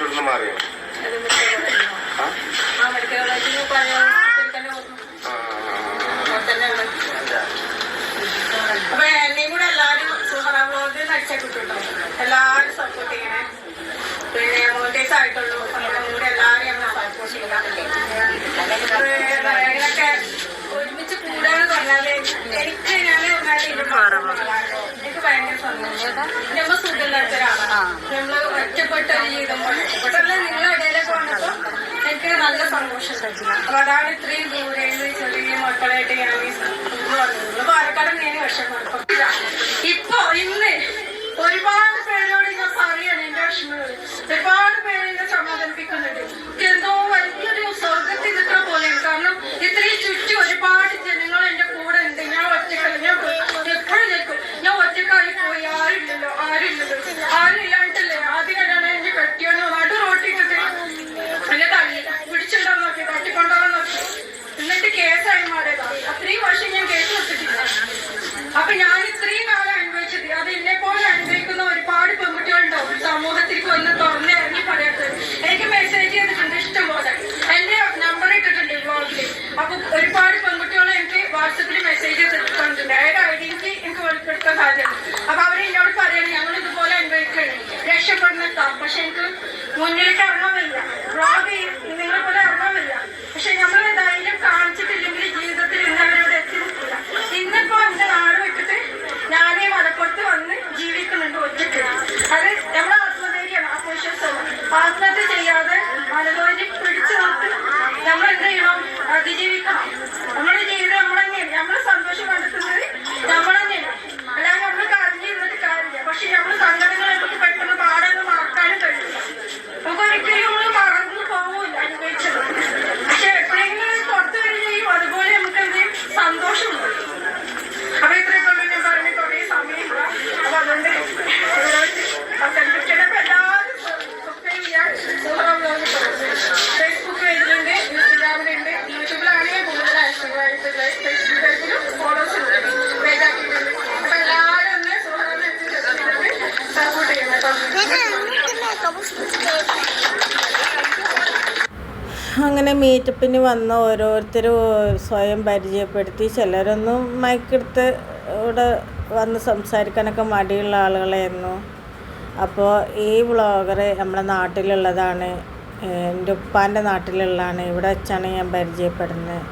അവിടെ മാറിയോ. അപ്പൊ എന്നെയും കൂടെ സുഹറ കിട്ടുട്ടോ എല്ലാരും സപ്പോർട്ട് ചെയ്യണേ. പിന്നെ ആയിട്ടുള്ളൂ. കൂടെ എല്ലാവരും സപ്പോർട്ട് ഒരുമിച്ച് കൂടാന്ന് പറഞ്ഞാൽ എനിക്ക് ഞാൻ ആളാണ്. എനിക്ക് ഭയങ്കര സന്തോഷം. നമ്മ സുഖമില്ലാത്ത ഒരാളാണ്. നമ്മൾ ഒറ്റപ്പെട്ട ഒരു ജീവിതം ഒറ്റപ്പെട്ടല്ല നിങ്ങളുടെ ഇടയിലൊക്കെ വന്നപ്പോ എനിക്ക് നല്ല സന്തോഷം. അപ്പൊ അതാണ് ഇത്രയും ദൂരെ ചെറിയ മക്കളായിട്ട് ഞാൻ ഈ വന്നത്. നമ്മൾ പാലക്കാട് ഞാൻ വിഷമം. ഇപ്പൊ ഇന്ന് ഒരുപാട് പേരോട് ഞാൻ പറയാണ് എന്റെ വിഷമങ്ങൾ ഒരുപാട് പേര് സമാധാനിപ്പിക്കുന്നുണ്ട്. എന്തോ വലിയൊരു സ്വർഗത്തിൽ നിൽക്കുന്ന പോലെയാണ് കാരണം ഇത്രയും ചുറ്റും ഒരുപാട് ജനങ്ങൾ എന്റെ കൂടെ ഉണ്ട് ഞാൻ ഒറ്റക്കല്ല ഞാൻ എപ്പോഴും നിൽക്കും ഞാൻ ഒറ്റക്കായി പോയി ആരും ഇല്ലാണ്ടല്ലേ ആദ്യം രക്ഷപ്പെടുന്നെത്താം പക്ഷെ എനിക്ക് മുന്നിലേക്ക് മീറ്റപ്പിന് വന്ന ഓരോരുത്തരും സ്വയം പരിചയപ്പെടുത്തി. ചിലരൊന്നും മയക്കെടുത്ത് ഇവിടെ വന്ന് സംസാരിക്കാനൊക്കെ മടിയുള്ള ആളുകളായിരുന്നു. അപ്പോൾ ഈ വ്ളോഗർ നമ്മുടെ നാട്ടിലുള്ളതാണ്. എന്റെ ഉപ്പാന്റെ നാട്ടിലുള്ളതാണ്. ഇവിടെ വെച്ചാണ് ഞാൻ പരിചയപ്പെടുന്നത്.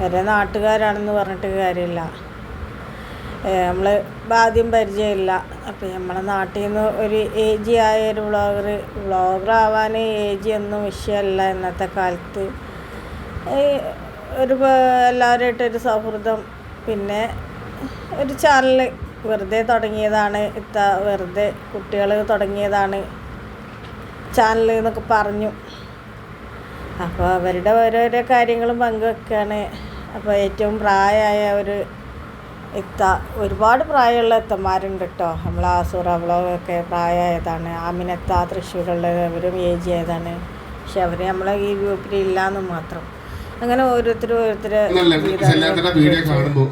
വേറെ നാട്ടുകാരാണെന്ന് പറഞ്ഞിട്ട് കാര്യമില്ല. നമ്മൾ ആദ്യം പരിചയമില്ല. അപ്പോൾ നമ്മളെ നാട്ടിൽ നിന്ന് ഒരു ഏജ് ആയ ഒരു വ്ളോഗർ വ്ളോഗർ ആവാൻ ഏജ് ഒന്നും വിഷയമല്ല ഇന്നത്തെ കാലത്ത്. ഒരു എല്ലാവരുമായിട്ടൊരു സൗഹൃദം. പിന്നെ ഒരു ചാനൽ വെറുതെ തുടങ്ങിയതാണ്. ഇത്ത വെറുതെ കുട്ടികൾ തുടങ്ങിയതാണ്. ചാനൽ എന്നൊക്കെ പറഞ്ഞു. അപ്പോൾ അവരുടെ ഓരോരോ കാര്യങ്ങളും പങ്കുവെക്കുകയാണ് അപ്പോൾ ഏറ്റവും പ്രായമായ ഒരു ഇത്ത ഒരുപാട് പ്രായമുള്ള ഇത്തന്മാരുണ്ട് കേട്ടോ നമ്മൾ ആസൂറ വ്ളോഗൊക്കെ പ്രായമായതാണ്. ആമിനത്ത തൃശ്ശൂരുള്ള അവരും ഏജ് ആയതാണ്. പക്ഷെ അവർ നമ്മളെ ഈ ഗ്രൂപ്പിൽ ഇല്ലാന്ന് മാത്രം. അങ്ങനെ ഓരോരുത്തരും ഓരോരുത്തരെ ഒന്നുമല്ല വീഡിയോ കാണുമ്പോൾ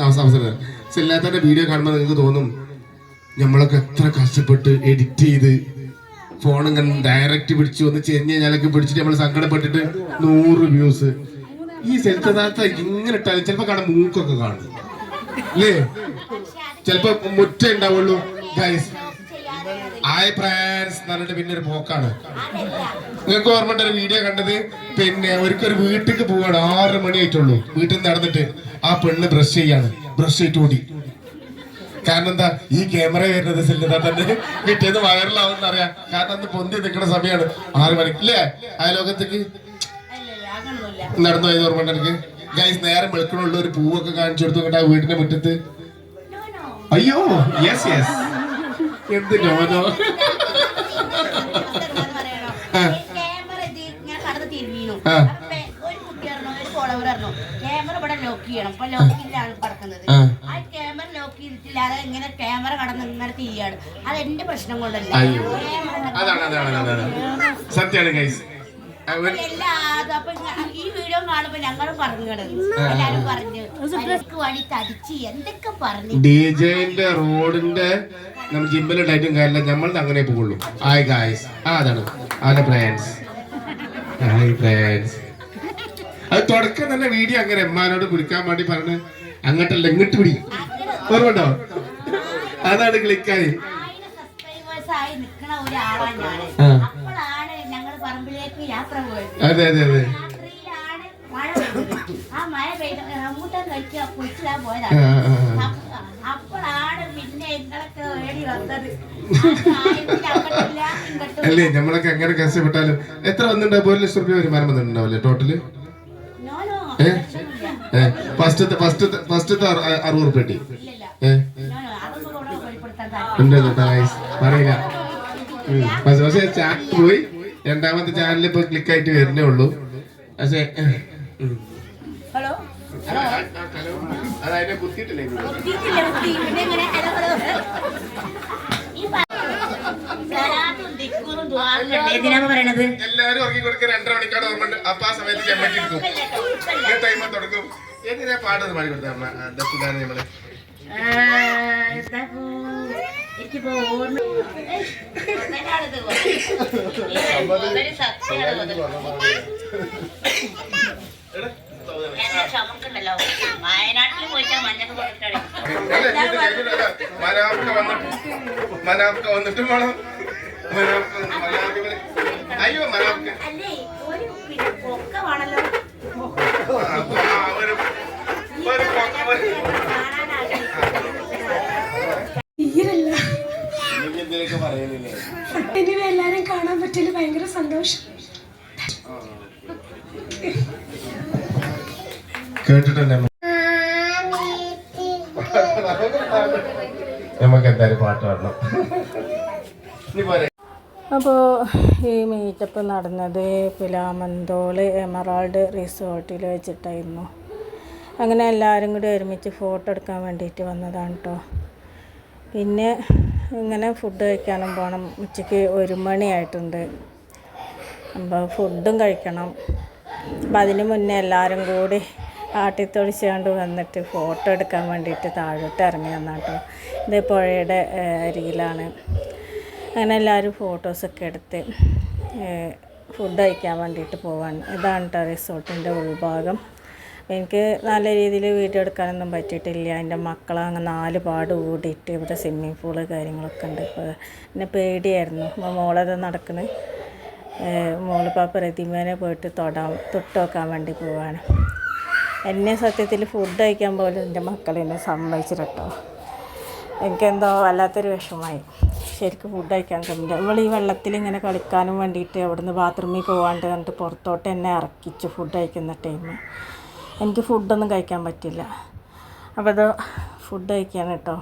അവസ- വീഡിയോ കാണുമ്പോൾ നിങ്ങൾക്ക് തോന്നും നമ്മളൊക്കെ എത്ര കഷ്ടപ്പെട്ട് എഡിറ്റ് ചെയ്ത് ഫോൺ ഇങ്ങനെ ഡയറക്റ്റ് പിടിച്ച് ഒന്ന് ചെരിഞ്ഞ് ഞാനൊക്കെ പിടിച്ചിട്ട് നമ്മൾ സങ്കടപ്പെട്ടിട്ട് നൂറ് വ്യൂസ് ഈ സെൽത്താത്ത ഇങ്ങനെ ഇട്ടാലും ചിലപ്പോൾ കാണാൻ മൂക്കൊക്കെ കാണും. അല്ലേ ചിലപ്പോ മുറ്റ ഉണ്ടാവുള്ളൂ ഗൈസ് ആയ പ്രയാസ് എന്ന് പറഞ്ഞിട്ട് പിന്നെ ഒരു പോക്കാണ്. നിങ്ങൾക്ക് ഓർമ്മ ഒരു വീഡിയോ കണ്ടത്? പിന്നെ ഒരിക്കൽ വീട്ടിലേക്ക് പോവാണ് ആറ് മണി ആയിട്ടുള്ളൂ. വീട്ടിൽ നിന്ന് നടന്നിട്ട് ആ പെണ്ണ് ബ്രഷ് ചെയ്യാണ്. ബ്രഷ് ചെയ്തിട്ട് ഓടി. കാരണം എന്താ ഈ ക്യാമറ വരുന്നത് സില്ലതാ തന്നെ. പിറ്റേന്ന് വൈറലാവുന്ന അറിയാം കാരണം അന്ന് പൊന്തി നിൽക്കുന്ന സമയമാണ്. ആറ് മണിക്ക് ഇല്ലേ? ലോകത്തേക്ക് നടന്നു പോയത് ഓർമ്മ എനിക്ക് ഗൈസ് നേരം വെളുക്കണുള്ള ഒരു പൂവൊക്കെ കാണിച്ചു കൊടുത്തു കേട്ടോ ആ വീടിന്റെ മുറ്റത്ത്? അയ്യോ യെസ് യെസ് എന്ത് നോനോ. ക്യാമറ ഇവിടെ ലോക്ക് ചെയ്യണം. അപ്പൊ ലോക്കിലാണ് പറക്കുന്നത്. ആ. ആ ക്യാമറ ലോക്ക് ചെയ്തിട്ടില്ലാതെ ഇങ്ങനെ ക്യാമറ കടന്ന് ഇങ്ങനെ തിരിയാണ്. അത് എന്റെ പ്രശ്നം കൊണ്ടല്ല. സത്യമാണ് ഈ വീഡിയോ കാണുമ്പോ ഞങ്ങളും പറഞ്ഞു എല്ലാരും പറഞ്ഞു അവർക്ക് വഴി തടിച്ച് എന്തൊക്കെ പറഞ്ഞു ഡി റോഡിന്റെ നമ്മൾ ജിമ്മിലുണ്ടായിട്ടും കാര്യമില്ല. നമ്മൾ അങ്ങനെ പോകുള്ളൂ ഹായ് ഗായ്സ് ആ അതാണ്. അവന്റെ ഫ്രണ്ട്സ് ഹായ് ഫ്രണ്ട്സ് അത് തുടക്കം തന്നെ വീഡിയോ അങ്ങനെ എമ്മാനോട് കുടിക്കാൻ വേണ്ടി പറഞ്ഞ് അങ്ങോട്ടല്ല ഇങ്ങോട്ട് പിടി. ഓർമ്മണ്ടോ അതാണ് ക്ലിക്കായി ആ. അതെ അതെ അതെ. അല്ലേ നമ്മളൊക്കെ എങ്ങനെ കഷ്ടപ്പെട്ടാലും എത്ര വന്നിട്ടുണ്ടാവും ഒരു ലക്ഷം റുപ്യ വരുമാനം വന്നിട്ടുണ്ടാവില്ലേ ടോട്ടൽ ഫസ്റ്റത്തെ ഫസ്റ്റത്തെ ഫസ്റ്റത്തെ അറുപത് റുപ്യ കിട്ടി. ഏഹ് പറയില്ല. പക്ഷെ ചാക്ക് പോയി. രണ്ടാമത്തെ ചാനലിൽ ഇപ്പൊ ക്ലിക്ക് ആയിട്ട് വരുന്നേ ഉള്ളൂ. പക്ഷേ ഹലോ? കുത്തിയിട്ടില്ലേ എല്ലാരും ഉറങ്ങി കൊടുക്കാൻ രണ്ടര മണിക്കാട് ഓർമ്മ അപ്പൊ ആ സമയത്ത് ചെമ്മക്കി എടുക്കും. ഈ ടൈമിൽ തുടങ്ങും. എങ്ങനെയാ പാടുന്നത് പാടി കൊടുത്ത അമ്മ? നമ്മൾ. എനിക്കിപ്പോ വന്നിട്ട് വേണം. മനാഫ്ക അയ്യോ മനാഫ്ക അല്ലേ ഒരു പിന്നെ പൊക്കമാണല്ലോ അപ്പൊ ആ ഒരു ഒരു പൊക്ക- ഒരു തീരല്ല നീ എന്തിനൊക്കെ പറയുന്നില്ലേ ഇനി കാണാൻ ഭയങ്കര സന്തോഷം. കേട്ടിട്ടുണ്ട്? അമ്മ. നമുക്ക് എന്തായാലും പാട്ട് പാടണം. പോരെ. അപ്പോൾ ഈ മീറ്റപ്പ് നടന്നത് പിലാമന്തോൾ എമറാൾഡ് റിസോർട്ടിൽ വെച്ചിട്ടായിരുന്നു. അങ്ങനെ എല്ലാവരും കൂടി ഒരുമിച്ച് ഫോട്ടോ എടുക്കാൻ വേണ്ടിയിട്ട് വന്നതാണ് കേട്ടോ പിന്നെ ഇങ്ങനെ ഫുഡ് കഴിക്കാനും പോകണം ഉച്ചയ്ക്ക് ഒരു മണിയായിട്ടുണ്ട്. അപ്പോൾ ഫുഡും കഴിക്കണം. അപ്പം അതിന് മുന്നേ എല്ലാവരും കൂടി ആട്ടിത്തൊളിച്ചുകൊണ്ട് വന്നിട്ട് ഫോട്ടോ എടുക്കാൻ വേണ്ടിയിട്ട് താഴോട്ട് ഇറങ്ങി വന്നാട്ടോ. ഇത് പുഴയുടെ അരികിലാണ്. അങ്ങനെ എല്ലാവരും ഫോട്ടോസൊക്കെ എടുത്ത് ഫുഡ് കഴിക്കാൻ വേണ്ടിയിട്ട് പോവാണ്. ഇതാണ് കേട്ടോ റിസോർട്ടിന്റെ ഉൾഭാഗം. എനിക്ക് നല്ല രീതിയിൽ വീഡിയോ എടുക്കാനൊന്നും പറ്റിയിട്ടില്ല. എന്റെ മക്കളെ അങ്ങ് നാല് പാട് കൂടിയിട്ട് ഇവിടെ സ്വിമ്മിങ് പൂൾ കാര്യങ്ങളൊക്കെ ഉണ്ട്. ഇപ്പോൾ എന്നെ പേടിയായിരുന്നു. മോളത് നടക്കണ്. മോളിപ്പോൾ പ്രതിമേനെ പോയിട്ട് തൊടാൻ തൊട്ട് വേണ്ടി പോവാണ്. എന്നെ സത്യത്തിൽ ഫുഡ് കഴിക്കാൻ പോലും എന്റെ മക്കളെന്നെ സമ്മതിച്ചിട്ടോ എനിക്കെന്തോ വല്ലാത്തൊരു വിഷമമായി ശരിക്കും ഫുഡ് കഴിക്കാൻ കഴിയില്ല ഇവൾ ഈ വെള്ളത്തിൽ ഇങ്ങനെ കളിക്കാനും വേണ്ടിയിട്ട് അവിടുന്ന് ബാത്റൂമിൽ പോകാണ്ട് കണ്ടിട്ട് പുറത്തോട്ട് എന്നെ ഇറക്കിച്ചു ഫുഡ് കഴിക്കുന്ന ടൈം എനിക്ക് ഫുഡൊന്നും കഴിക്കാൻ പറ്റില്ല. അപ്പോൾ ഇത് ഫുഡ് കഴിക്കാൻ കേട്ടോ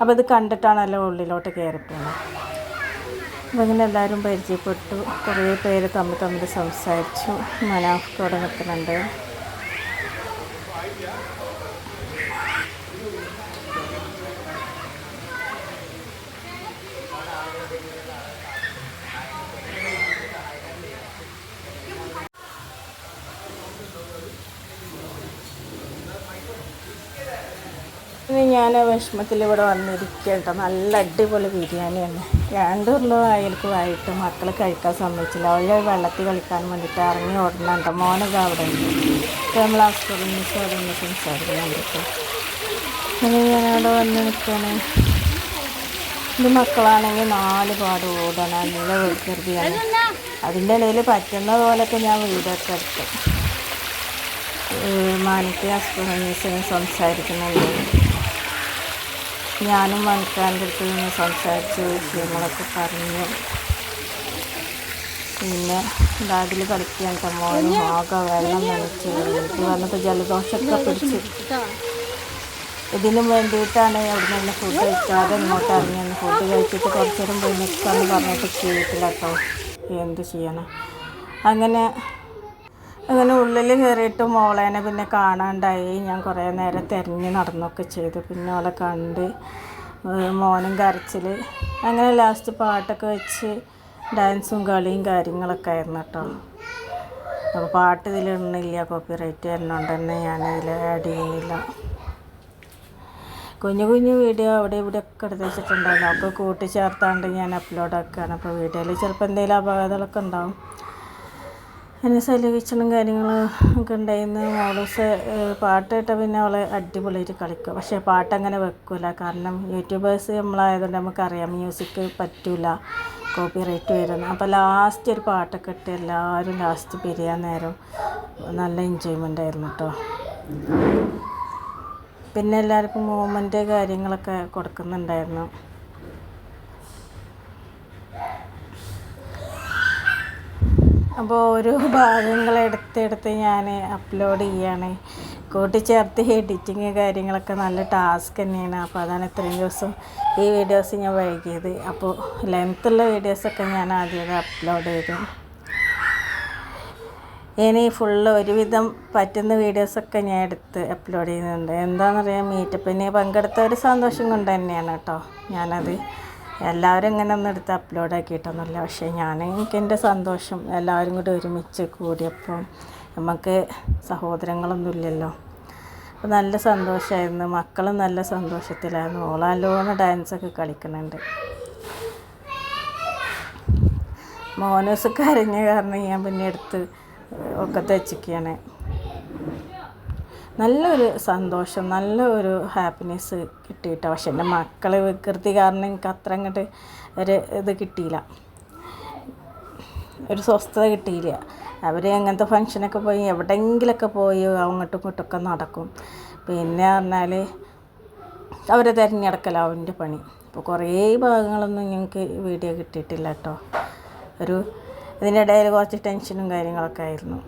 അപ്പോൾ ഇത് കണ്ടിട്ടാണല്ലോ ഉള്ളിലോട്ട് കയറിപ്പോണത് അപ്പോൾ ഇങ്ങനെ എല്ലാവരും പരിചയപ്പെട്ടു. കുറേ പേര് തമ്മിൽ തമ്മിൽ സംസാരിച്ചു. മനാഫ് നിൽക്കുന്നുണ്ട്. ഇനി ഞാൻ വിഷമത്തിൽ ഇവിടെ വന്നിരിക്കട്ടോ കേട്ടോ നല്ല അടിപൊളി ബിരിയാണിയാണ്. രണ്ട് ഉള്ളതായിരിക്കും ആയിട്ട് മക്കൾ കഴിക്കാൻ സമ്മതിച്ചില്ല. അവളെ വെള്ളത്തിൽ കളിക്കാൻ വേണ്ടിയിട്ട് ഇറങ്ങി ഓടണുണ്ട് മോനൊക്കെ അവിടെ ഉണ്ട്. അപ്പോൾ നമ്മൾ ഹസ്ബൻഡിന് അവിടെ നിന്ന് സംസാരിക്കുന്നുണ്ട് ഇനി ഞാനവിടെ വന്ന് നിൽക്കുകയാണ് ഇത് മക്കളാണെങ്കിൽ നാല് പാട് ഓടണം നല്ല വികൃതിയാണ് അതിന്റെ ഇടയിൽ പറ്റുന്ന പോലൊക്കെ ഞാൻ വീടൊക്കെ എടുത്തു. മാനിക്ക് ഹസ്ബൻഡിന് സംസാരിക്കുന്നുണ്ട്. ഞാനും മണിക്കാന്റെ അടുത്ത് നിന്ന് സംസാരിച്ച് വിഷയങ്ങളൊക്കെ പറഞ്ഞു. പിന്നെ ബാഗിൽ കളിക്കാൻ മോനും ആകെ വെള്ളം നനച്ച് വീട്ടിൽ വന്നപ്പോൾ ജലദോഷമൊക്കെ പിടിച്ച്. ഇതിനും വേണ്ടിയിട്ടാണ് അവിടെ നിന്ന് ഫുഡ് കഴിക്കാതെ ഇങ്ങോട്ട് ഇറങ്ങിയെന്ന് ഫുഡ് കഴിച്ചിട്ട് കുറച്ചേരം പോയി നിൽക്കാമെന്ന് പറഞ്ഞിട്ട് ചെയ്തിട്ടില്ല കേട്ടോ. എന്ത് ചെയ്യണം? അങ്ങനെ അങ്ങനെ ഉള്ളിൽ കയറിയിട്ട് മോളേനെ പിന്നെ കാണാണ്ടായി. ഞാൻ കുറേ നേരം തിരഞ്ഞ് നടന്നൊക്കെ ചെയ്തു. പിന്നെ അവളെ കണ്ട് മോനും കരച്ചിൽ അങ്ങനെ ലാസ്റ്റ് പാട്ടൊക്കെ വെച്ച് ഡാൻസും കളിയും കാര്യങ്ങളൊക്കെ ആയിരുന്നു കേട്ടോ അപ്പോൾ പാട്ട് ഇതിലിടുന്നില്ല കോപ്പി റൈറ്റ് വരുന്നതുകൊണ്ട് തന്നെ ഞാനിതിൽ ആഡ് ചെയ്യുന്നില്ല. കുഞ്ഞു കുഞ്ഞു വീഡിയോ അവിടെ ഇവിടെ ഒക്കെ എടുത്ത് വെച്ചിട്ടുണ്ടായിരുന്നു. അപ്പോൾ കൂട്ടിച്ചേർത്താണ്ട് ഞാൻ അപ്ലോഡ് ആക്കുകയാണ്. അപ്പോൾ വീഡിയോയിൽ ചിലപ്പോൾ എന്തെങ്കിലും അപകടങ്ങളൊക്കെ ഉണ്ടാവും. എന്നെ സലപിച്ചണം കാര്യങ്ങളും ഒക്കെ ഉണ്ടായിരുന്നു. മോളൂസ് പാട്ട് കേട്ടാൽ പിന്നെ അവൾ അടിപൊളിയായിട്ട് കളിക്കും. പക്ഷേ പാട്ട് അങ്ങനെ വെക്കില്ല കാരണം യൂട്യൂബേഴ്സ് നമ്മളായതുകൊണ്ട് നമുക്കറിയാം മ്യൂസിക് പറ്റില്ല കോപ്പി റൈറ്റ് വരുന്നു അപ്പോൾ ലാസ്റ്റ് ഒരു പാട്ടൊക്കെ ഇട്ട് എല്ലാവരും ലാസ്റ്റ് പിരിയാൻ നേരം നല്ല എൻജോയ്മെന്റ് ആയിരുന്നു കേട്ടോ പിന്നെ എല്ലാവർക്കും മൂവ്മെന്റ് കാര്യങ്ങളൊക്കെ കൊടുക്കുന്നുണ്ടായിരുന്നു. അപ്പോൾ ഓരോ ഭാഗങ്ങൾ എടുത്തെടുത്ത് ഞാൻ അപ്ലോഡ് ചെയ്യാണ്. കൂട്ടിച്ചേർത്ത് എഡിറ്റിങ് കാര്യങ്ങളൊക്കെ നല്ല ടാസ്ക് തന്നെയാണ്. അപ്പോൾ അതാണ് ഇത്രയും ദിവസം ഈ വീഡിയോസ് ഞാൻ വൈകിയത്. അപ്പോൾ ലെങ്ത്തുള്ള വീഡിയോസൊക്കെ ഞാൻ ആദ്യം അപ്ലോഡ് ചെയ്തു. ഇനി ഫുള്ള് ഒരുവിധം പറ്റുന്ന വീഡിയോസൊക്കെ ഞാൻ എടുത്ത് അപ്ലോഡ് ചെയ്യുന്നുണ്ട്. എന്താണെന്നറിയാം മീറ്റപ്പിന് പങ്കെടുത്ത ഒരു സന്തോഷം കൊണ്ട് തന്നെയാണ് കേട്ടോ ഞാനത്. എല്ലാവരും ഇങ്ങനെ ഒന്നും എടുത്ത് അപ്ലോഡ് ആക്കിയിട്ടൊന്നുമില്ല. പക്ഷേ ഞാൻ എനിക്ക് എന്റെ സന്തോഷം എല്ലാവരും കൂടി ഒരുമിച്ച് കൂടിയപ്പോൾ നമുക്ക് സഹോദരങ്ങളൊന്നും ഇല്ലല്ലോ. അപ്പോൾ നല്ല സന്തോഷമായിരുന്നു. മക്കളും നല്ല സന്തോഷത്തിലായിരുന്നു. ഓളാലോണ ഡാൻസൊക്കെ കളിക്കുന്നുണ്ട്. മോനോസ് കരഞ്ഞ കാരണം ഞാൻ പിന്നെ എടുത്ത് ഒക്കെ തെച്ചിക്കുകയാണ് നല്ലൊരു സന്തോഷം നല്ല ഒരു ഹാപ്പിനെസ് കിട്ടിയിട്ടോ. പക്ഷെ എന്റെ മക്കളെ വികൃതി കാരണം എനിക്ക് അത്ര അങ്ങോട്ട് ഒരു ഇത് കിട്ടിയില്ല. ഒരു സ്വസ്ഥത കിട്ടിയില്ല. അവർ അങ്ങനത്തെ ഫങ്ഷനൊക്കെ പോയി എവിടെയെങ്കിലൊക്കെ പോയി അങ്ങോട്ടും ഇങ്ങോട്ടൊക്കെ നടക്കും. പിന്നെ പറഞ്ഞാൽ അവരെ തിരഞ്ഞെടുക്കലാവും എന്റെ പണി. അപ്പോൾ കുറേ ഭാഗങ്ങളൊന്നും ഞങ്ങൾക്ക് വീഡിയോ കിട്ടിയിട്ടില്ല കേട്ടോ ഒരു ഇതിനിടയിൽ കുറച്ച് ടെൻഷനും കാര്യങ്ങളൊക്കെ ആയിരുന്നു.